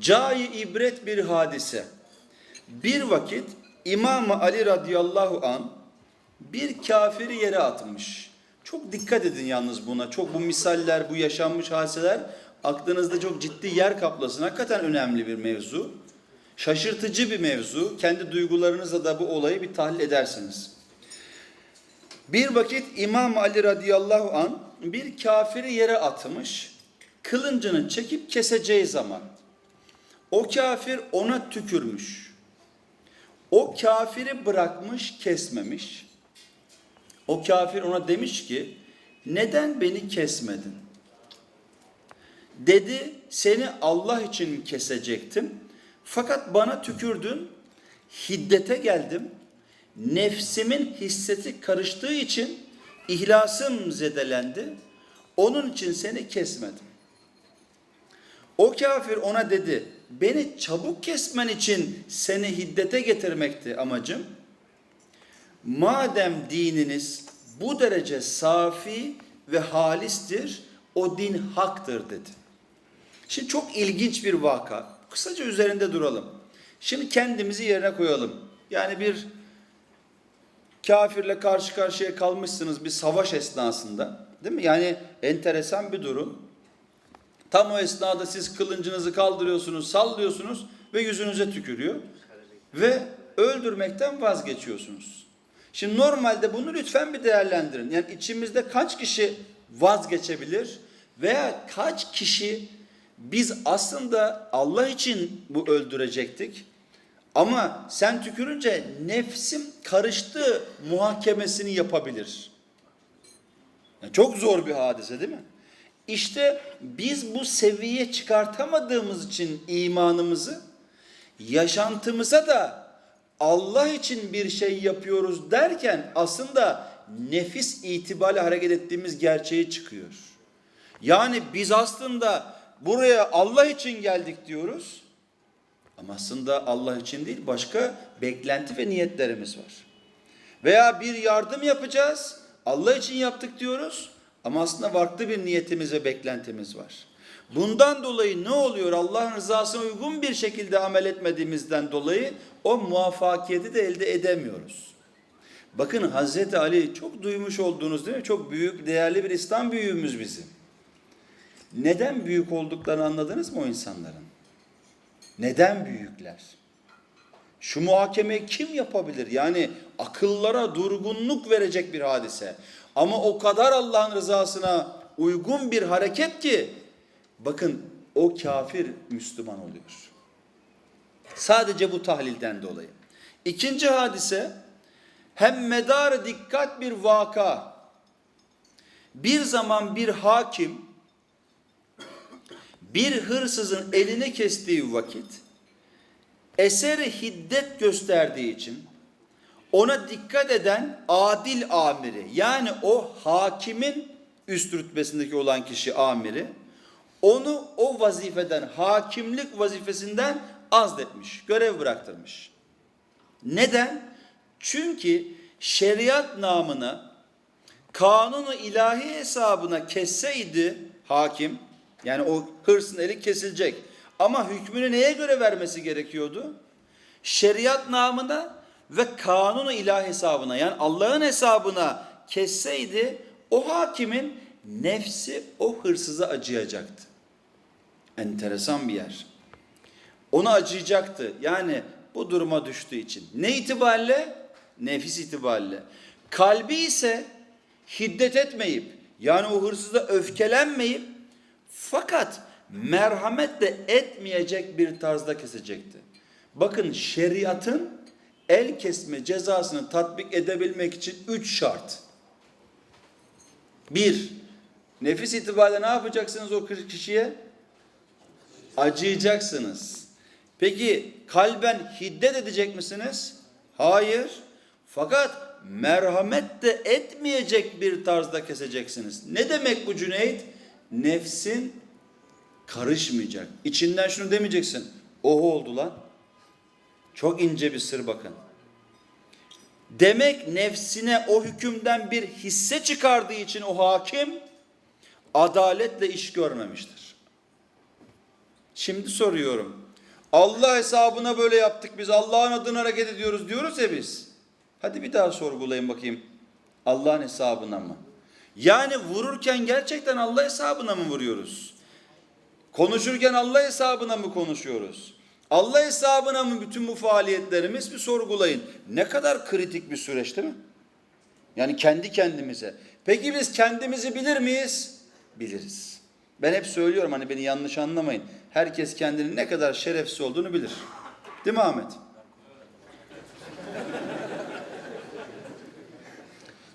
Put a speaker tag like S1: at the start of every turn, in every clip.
S1: Cai ibret bir hadise. Bir vakit İmam Ali radıyallahu an bir kafiri yere atmış. Çok dikkat edin yalnız buna. Çok bu misaller, bu yaşanmış hadiseler aklınızda çok ciddi yer kaplasın. Hakikaten önemli bir mevzu. Şaşırtıcı bir mevzu. Kendi duygularınızla da bu olayı bir tahlil edersiniz. Bir vakit İmam Ali radıyallahu an bir kafiri yere atmış. Kılıncını çekip keseceği zaman o kafir ona tükürmüş. O kafiri bırakmış, kesmemiş. O kafir ona demiş ki, neden beni kesmedin? Dedi, seni Allah için kesecektim. Fakat bana tükürdün, hiddete geldim. Nefsimin hisseti karıştığı için ihlasım zedelendi. Onun için seni kesmedim. O kafir ona dedi, beni çabuk kesmen için seni hiddete getirmekti amacım. Madem dininiz bu derece safi ve halistir, o din haktır dedi. Şimdi çok ilginç bir vaka. Kısaca üzerinde duralım. Şimdi kendimizi yerine koyalım. Yani bir kafirle karşı karşıya kalmışsınız bir savaş esnasında. Değil mi? Yani enteresan bir durum. Tam o esnada siz kılıncınızı kaldırıyorsunuz, sallıyorsunuz ve yüzünüze tükürüyor. Ve öldürmekten vazgeçiyorsunuz. Şimdi normalde bunu lütfen bir değerlendirin. Yani içimizde kaç kişi vazgeçebilir veya kaç kişi biz aslında Allah için bu öldürecektik. Ama sen tükürünce nefsim karıştı muhakemesini yapabilir. Yani çok zor bir hadise değil mi? İşte biz bu seviyeye çıkartamadığımız için imanımızı yaşantımıza da Allah için bir şey yapıyoruz derken aslında nefis itibariyle hareket ettiğimiz gerçeği çıkıyor. Yani biz aslında buraya Allah için geldik diyoruz. Ama aslında Allah için değil başka beklenti ve niyetlerimiz var. Veya bir yardım yapacağız. Allah için yaptık diyoruz. Ama aslında farklı bir niyetimiz ve beklentimiz var. Bundan dolayı ne oluyor? Allah'ın rızasına uygun bir şekilde amel etmediğimizden dolayı o muvaffakiyeti de elde edemiyoruz. Bakın Hazreti Ali çok duymuş olduğunuz değil mi? Çok büyük, değerli bir İslam büyüğümüz bizim. Neden büyük olduklarını anladınız mı o insanların? Neden büyükler? Şu muhakemeyi kim yapabilir? Yani akıllara durgunluk verecek bir hadise. Ama o kadar Allah'ın rızasına uygun bir hareket ki bakın o kafir Müslüman oluyor. Sadece bu tahlilden dolayı. İkinci hadise hem medar dikkat bir vaka. Bir zaman bir hakim bir hırsızın elini kestiği vakit eseri hiddet gösterdiği için ona dikkat eden adil amiri yani o hakimin üst rütbesindeki olan kişi amiri onu o vazifeden hakimlik vazifesinden azletmiş, görev bıraktırmış. Neden? Çünkü şeriat namına kanunu ilahi hesabına kesseydi hakim yani o hırsın eli kesilecek. Ama hükmünü neye göre vermesi gerekiyordu? Şeriat namına ve kanunu ilahi hesabına yani Allah'ın hesabına kesseydi o hakimin nefsi o hırsıza acıyacaktı. Enteresan bir yer. Ona acıyacaktı. Yani bu duruma düştüğü için. Ne itibariyle? Nefis itibariyle. Kalbi ise hiddet etmeyip yani o hırsıza öfkelenmeyip fakat merhamet de etmeyecek bir tarzda kesecekti. Bakın şeriatın el kesme cezasını tatbik edebilmek için üç şart. Bir, nefis itibariyle ne yapacaksınız o kişiye? Acıyacaksınız. Peki kalben hiddet edecek misiniz? Hayır. Fakat merhamet de etmeyecek bir tarzda keseceksiniz. Ne demek bu Cüneyt? Nefsin karışmayacak. İçinden şunu demeyeceksin. Oh oldu lan. Çok ince bir sır bakın. Demek nefsine o hükümden bir hisse çıkardığı için o hakim adaletle iş görmemiştir. Şimdi soruyorum. Allah hesabına böyle yaptık biz. Allah'ın adına hareket ediyoruz diyoruz ya biz. Hadi bir daha sorgulayın bakayım. Allah'ın hesabına mı? Yani vururken gerçekten Allah hesabına mı vuruyoruz? Konuşurken Allah hesabına mı konuşuyoruz? Allah hesabına mı bütün bu faaliyetlerimiz bir sorgulayın. Ne kadar kritik bir süreç değil mi? Yani kendi kendimize. Peki biz kendimizi bilir miyiz? Biliriz. Ben hep söylüyorum hani beni yanlış anlamayın. Herkes kendinin ne kadar şerefsiz olduğunu bilir. Değil mi Ahmet?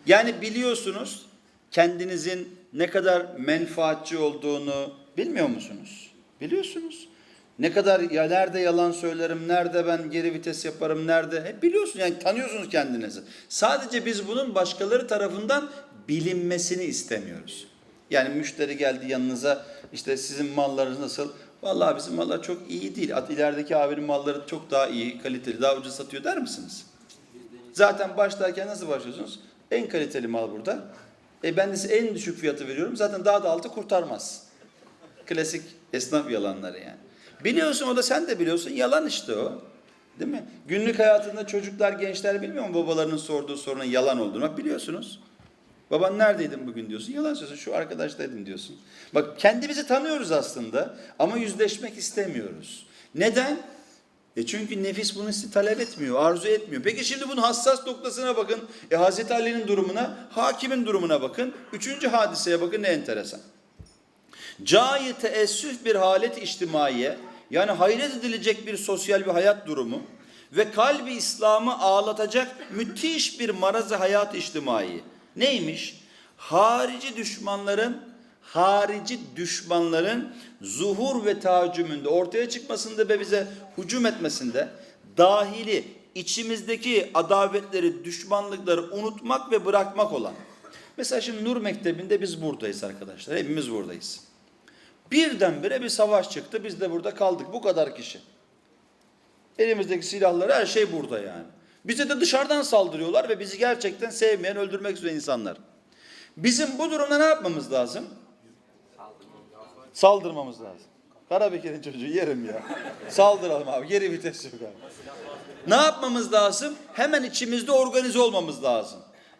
S1: Yani biliyorsunuz kendinizin ne kadar menfaatçi olduğunu bilmiyor musunuz? Biliyorsunuz. Ne kadar ya nerede yalan söylerim, nerede ben geri vites yaparım, nerede hep biliyorsunuz. Yani tanıyorsunuz kendinizi. Sadece biz bunun başkaları tarafından bilinmesini istemiyoruz. Yani müşteri geldi yanınıza işte sizin mallarınız nasıl? Vallahi bizim mallar çok iyi değil. At ilerideki abinin malları çok daha iyi, kaliteli, daha ucuz satıyor der misiniz? Zaten başlarken nasıl başlıyorsunuz? En kaliteli mal burada. E ben de size en düşük fiyatı veriyorum. Zaten daha da altı kurtarmaz. Klasik esnaf yalanları yani. Biliyorsun o da sen de biliyorsun. Yalan işte o. Değil mi? Günlük hayatında çocuklar, gençler bilmiyor mu babalarının sorduğu sorunun yalan olduğunu? Bak biliyorsunuz. Baban neredeydin bugün diyorsun. Yalan söylüyorsun. Şu arkadaştaydım diyorsun. Bak kendimizi tanıyoruz aslında ama yüzleşmek istemiyoruz. Neden? E çünkü nefis bunu sizi talep etmiyor, arzu etmiyor. Peki şimdi bunun hassas noktasına bakın. E Hazreti Ali'nin durumuna, hakimin durumuna bakın. Üçüncü hadiseye bakın ne enteresan. Cayı teessüf bir halet içtimaiye, yani hayret edilecek bir sosyal bir hayat durumu ve kalbi İslam'ı ağlatacak müthiş bir marazı hayat içtimai. Neymiş? Harici düşmanların harici düşmanların zuhur ve tacümünde ortaya çıkmasında ve bize hücum etmesinde dahili içimizdeki adavetleri, düşmanlıkları unutmak ve bırakmak olan. Mesela şimdi Nur Mektebi'nde biz buradayız arkadaşlar. Hepimiz buradayız. Birdenbire bir savaş çıktı. Biz de burada kaldık. Bu kadar kişi. Elimizdeki silahlar her şey burada yani. Bize de dışarıdan saldırıyorlar ve bizi gerçekten sevmeyen, öldürmek üzere insanlar. Bizim bu durumda ne yapmamız lazım? Saldırmamız lazım. Karabekir'in çocuğu yerim ya. Saldıralım abi. Geri vites yok abi. Ne yapmamız lazım? Hemen içimizde organize olmamız lazım.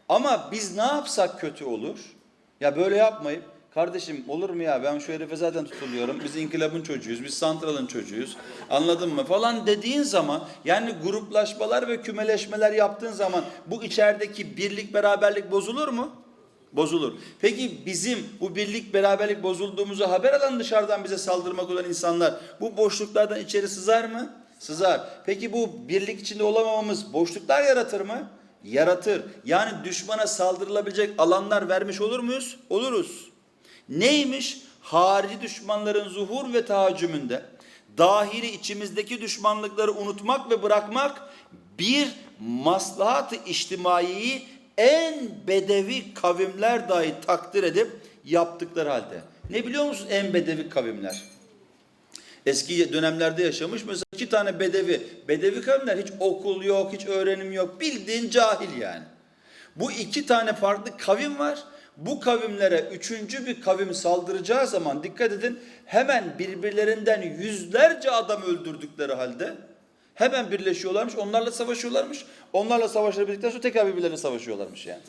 S1: Ama biz ne yapsak kötü olur? Ya böyle yapmayıp kardeşim olur mu ya ben şu herife zaten tutuluyorum. Biz inkılabın çocuğuyuz. Biz santralın çocuğuyuz. Anladın mı? Falan dediğin zaman yani gruplaşmalar ve kümeleşmeler yaptığın zaman bu içerideki birlik beraberlik bozulur mu? Bozulur. Peki bizim bu birlik beraberlik bozulduğumuzu haber alan dışarıdan bize saldırmak olan insanlar bu boşluklardan içeri sızar mı? Sızar. Peki bu birlik içinde olamamamız boşluklar yaratır mı? Yaratır. Yani düşmana saldırılabilecek alanlar vermiş olur muyuz? Oluruz. Neymiş? Harici düşmanların zuhur ve tahaccümünde dahili içimizdeki düşmanlıkları unutmak ve bırakmak bir maslahat-ı içtimaiyi en bedevi kavimler dahi takdir edip yaptıkları halde. Ne biliyor musun en bedevi kavimler? Eski dönemlerde yaşamış mesela iki tane bedevi. Bedevi kavimler hiç okul yok, hiç öğrenim yok. Bildiğin cahil yani. Bu iki tane farklı kavim var. Bu kavimlere üçüncü bir kavim saldıracağı zaman dikkat edin hemen birbirlerinden yüzlerce adam öldürdükleri halde hemen birleşiyorlarmış. Onlarla savaşıyorlarmış. Onlarla savaşabildikten sonra tekrar birbirlerine savaşıyorlarmış yani.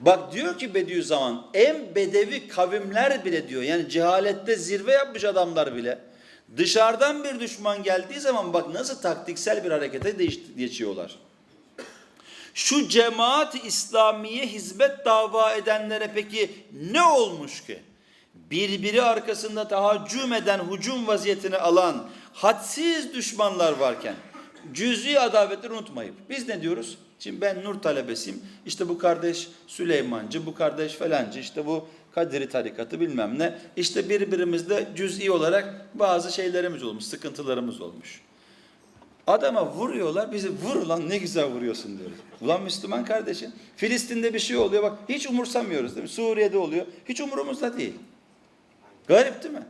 S1: Bak diyor ki Bediüzzaman en bedevi kavimler bile diyor yani cehalette zirve yapmış adamlar bile dışarıdan bir düşman geldiği zaman bak nasıl taktiksel bir harekete geçiyorlar. Şu cemaat İslamiye hizmet dava edenlere peki ne olmuş ki? Birbiri arkasında tahaccüm eden hücum vaziyetini alan hadsiz düşmanlar varken cüz'i adavetleri unutmayıp biz ne diyoruz? Şimdi ben Nur talebesiyim. İşte bu kardeş Süleymancı, bu kardeş falancı, işte bu Kadiri tarikatı bilmem ne. İşte birbirimizde cüz'i olarak bazı şeylerimiz olmuş, sıkıntılarımız olmuş. Adama vuruyorlar, bizi vur lan ne güzel vuruyorsun diyoruz. Ulan Müslüman kardeşim, Filistin'de bir şey oluyor bak hiç umursamıyoruz değil mi? Suriye'de oluyor, hiç umurumuzda değil. Garip değil mi?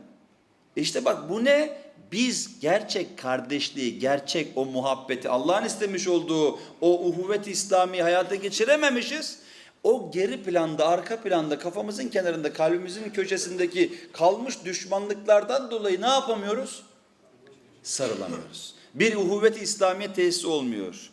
S1: İşte bak bu ne? Biz gerçek kardeşliği, gerçek o muhabbeti, Allah'ın istemiş olduğu o uhuvvet İslami hayata geçirememişiz. O geri planda, arka planda, kafamızın kenarında, kalbimizin köşesindeki kalmış düşmanlıklardan dolayı ne yapamıyoruz? sarılamıyoruz. Bir uhuvvet-i İslamiye tesisi olmuyor.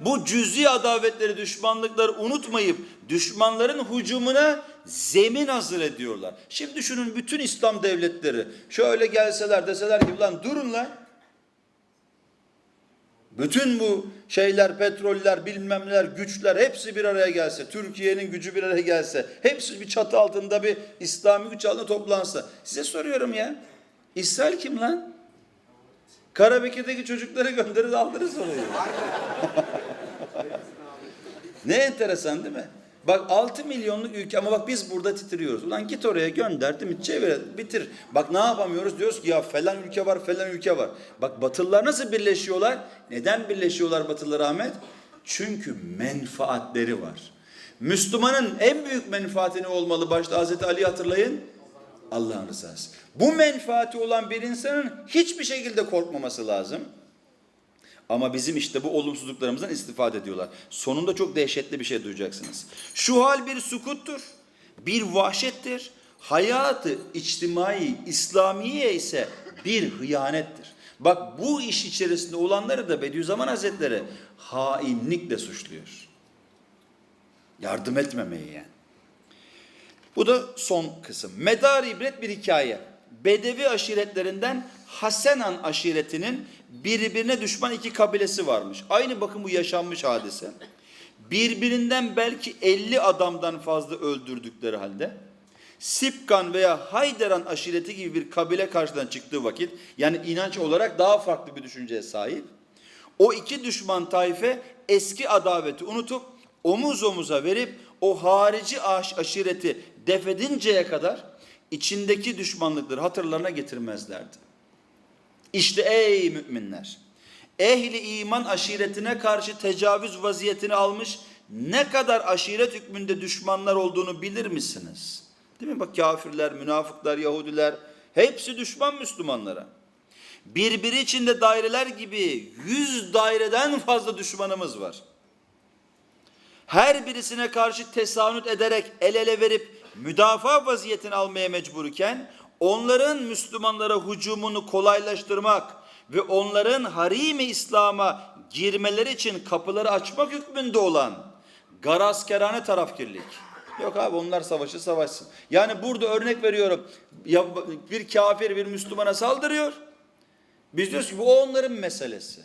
S1: Bu cüzi adavetleri, düşmanlıkları unutmayıp düşmanların hücumuna zemin hazır ediyorlar. Şimdi düşünün bütün İslam devletleri şöyle gelseler deseler ki lan durun lan. Bütün bu şeyler, petroller, bilmem neler, güçler hepsi bir araya gelse, Türkiye'nin gücü bir araya gelse, hepsi bir çatı altında bir İslami güç altında toplansa. Size soruyorum ya. İsrail kim lan? Karabekir'deki çocukları gönderir aldırırız orayı. ne enteresan değil mi? Bak 6 milyonluk ülke ama bak biz burada titriyoruz. Ulan git oraya gönder değil mi? Çevir, bitir. Bak ne yapamıyoruz? Diyoruz ki ya falan ülke var, falan ülke var. Bak Batılılar nasıl birleşiyorlar? Neden birleşiyorlar Batılılar Ahmet? Çünkü menfaatleri var. Müslümanın en büyük menfaati ne olmalı? Başta Hazreti Ali hatırlayın. Allah'ın rızası. Bu menfaati olan bir insanın hiçbir şekilde korkmaması lazım. Ama bizim işte bu olumsuzluklarımızdan istifade ediyorlar. Sonunda çok dehşetli bir şey duyacaksınız. Şu hal bir sukuttur, bir vahşettir. Hayatı içtimai, İslamiye ise bir hıyanettir. Bak bu iş içerisinde olanları da Bediüzzaman Hazretleri hainlikle suçluyor. Yardım etmemeyi yani. Bu da son kısım. Medar ibret bir hikaye. Bedevi aşiretlerinden Hasenan aşiretinin birbirine düşman iki kabilesi varmış. Aynı bakın bu yaşanmış hadise. Birbirinden belki 50 adamdan fazla öldürdükleri halde Sipkan veya Hayderan aşireti gibi bir kabile karşıdan çıktığı vakit yani inanç olarak daha farklı bir düşünceye sahip. O iki düşman taife eski adaveti unutup omuz omuza verip o harici aş aşireti defedinceye kadar içindeki düşmanlıkları hatırlarına getirmezlerdi. İşte ey müminler! Ehli iman aşiretine karşı tecavüz vaziyetini almış ne kadar aşiret hükmünde düşmanlar olduğunu bilir misiniz? Değil mi? Bak kafirler, münafıklar, Yahudiler hepsi düşman Müslümanlara. Birbiri içinde daireler gibi yüz daireden fazla düşmanımız var. Her birisine karşı tesanüt ederek el ele verip müdafaa vaziyetini almaya mecbur iken onların Müslümanlara hücumunu kolaylaştırmak ve onların harimi İslam'a girmeleri için kapıları açmak hükmünde olan garazkerane tarafkirlik. Yok abi onlar savaşı savaşsın. Yani burada örnek veriyorum. Bir kafir bir Müslümana saldırıyor. Biz diyoruz ki bu onların meselesi.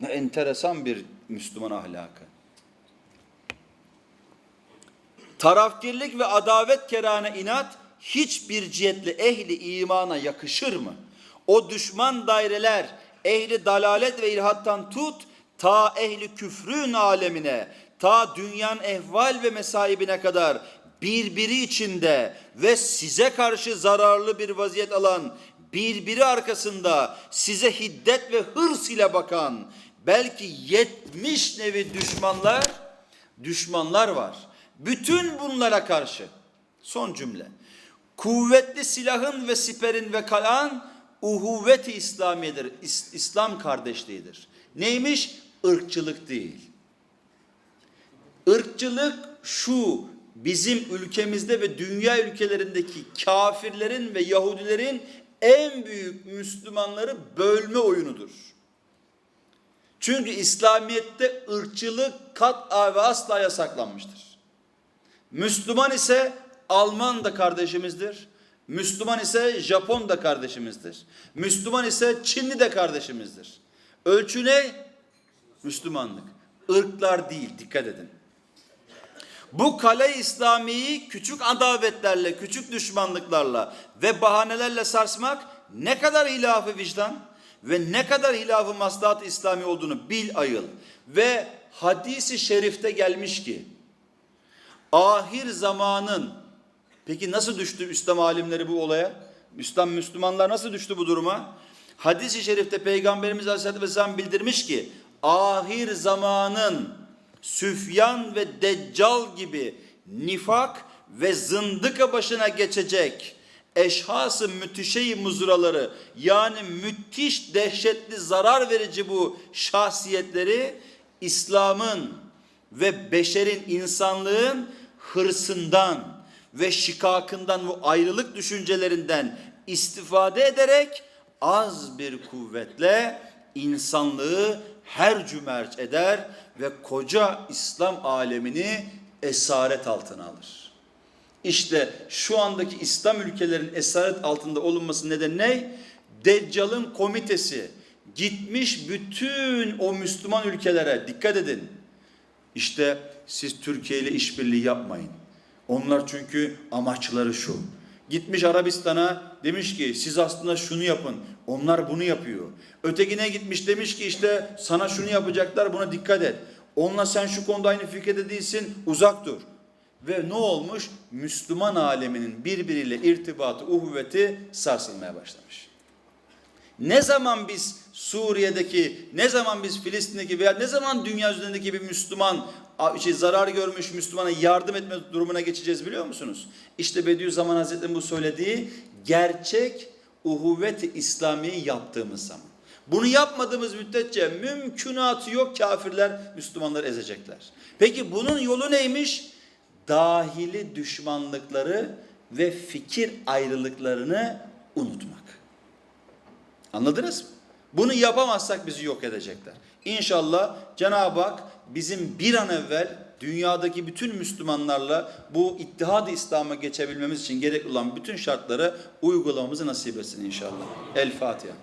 S1: Ne enteresan bir Müslüman ahlakı. Tarafkirlik ve adavet kerane inat hiçbir cihetle ehli imana yakışır mı? O düşman daireler ehli dalalet ve ilhattan tut ta ehli küfrün alemine ta dünyanın ehval ve mesaibine kadar birbiri içinde ve size karşı zararlı bir vaziyet alan birbiri arkasında size hiddet ve hırs ile bakan belki yetmiş nevi düşmanlar düşmanlar var. Bütün bunlara karşı son cümle. Kuvvetli silahın ve siperin ve kalan uhuvveti İslamiyedir. İs- İslam kardeşliğidir. Neymiş? Irkçılık değil. Irkçılık şu bizim ülkemizde ve dünya ülkelerindeki kafirlerin ve Yahudilerin en büyük Müslümanları bölme oyunudur. Çünkü İslamiyet'te ırkçılık kat'a ve asla yasaklanmıştır. Müslüman ise Alman da kardeşimizdir. Müslüman ise Japon da kardeşimizdir. Müslüman ise Çinli de kardeşimizdir. Ölçü ne? Müslümanlık. Irklar değil, dikkat edin. Bu kale İslami'yi küçük adavetlerle, küçük düşmanlıklarla ve bahanelerle sarsmak ne kadar hilafı vicdan ve ne kadar hilafı maslahat İslami olduğunu bil ayıl. Ve hadisi şerifte gelmiş ki ahir zamanın peki nasıl düştü İslam alimleri bu olaya? İslam Müslümanlar nasıl düştü bu duruma? Hadis-i şerifte Peygamberimiz Aleyhisselatü Vesselam bildirmiş ki ahir zamanın Süfyan ve Deccal gibi nifak ve zındıka başına geçecek eşhası müthişeyi muzuraları yani müthiş dehşetli zarar verici bu şahsiyetleri İslam'ın ve beşerin insanlığın hırsından ve şikakından ve ayrılık düşüncelerinden istifade ederek az bir kuvvetle insanlığı her cümerç eder ve koca İslam alemini esaret altına alır. İşte şu andaki İslam ülkelerin esaret altında olunması nedeni ne? Deccal'ın komitesi gitmiş bütün o Müslüman ülkelere dikkat edin. İşte siz Türkiye ile işbirliği yapmayın. Onlar çünkü amaçları şu. Gitmiş Arabistan'a demiş ki siz aslında şunu yapın. Onlar bunu yapıyor. Ötekine gitmiş demiş ki işte sana şunu yapacaklar buna dikkat et. Onunla sen şu konuda aynı fikirde değilsin uzak dur. Ve ne olmuş? Müslüman aleminin birbiriyle irtibatı, uhuvveti sarsılmaya başlamış. Ne zaman biz Suriye'deki, ne zaman biz Filistin'deki veya ne zaman dünya üzerindeki bir Müslüman şey, zarar görmüş Müslümana yardım etme durumuna geçeceğiz biliyor musunuz? İşte Bediüzzaman Hazretleri'nin bu söylediği gerçek uhuvvet-i İslamiye'yi yaptığımız zaman. Bunu yapmadığımız müddetçe mümkünatı yok kafirler Müslümanları ezecekler. Peki bunun yolu neymiş? Dahili düşmanlıkları ve fikir ayrılıklarını unutmak. Anladınız mı? Bunu yapamazsak bizi yok edecekler. İnşallah Cenab-ı Hak bizim bir an evvel dünyadaki bütün Müslümanlarla bu ittihad-ı İslam'a geçebilmemiz için gerekli olan bütün şartları uygulamamızı nasip etsin inşallah. El Fatiha.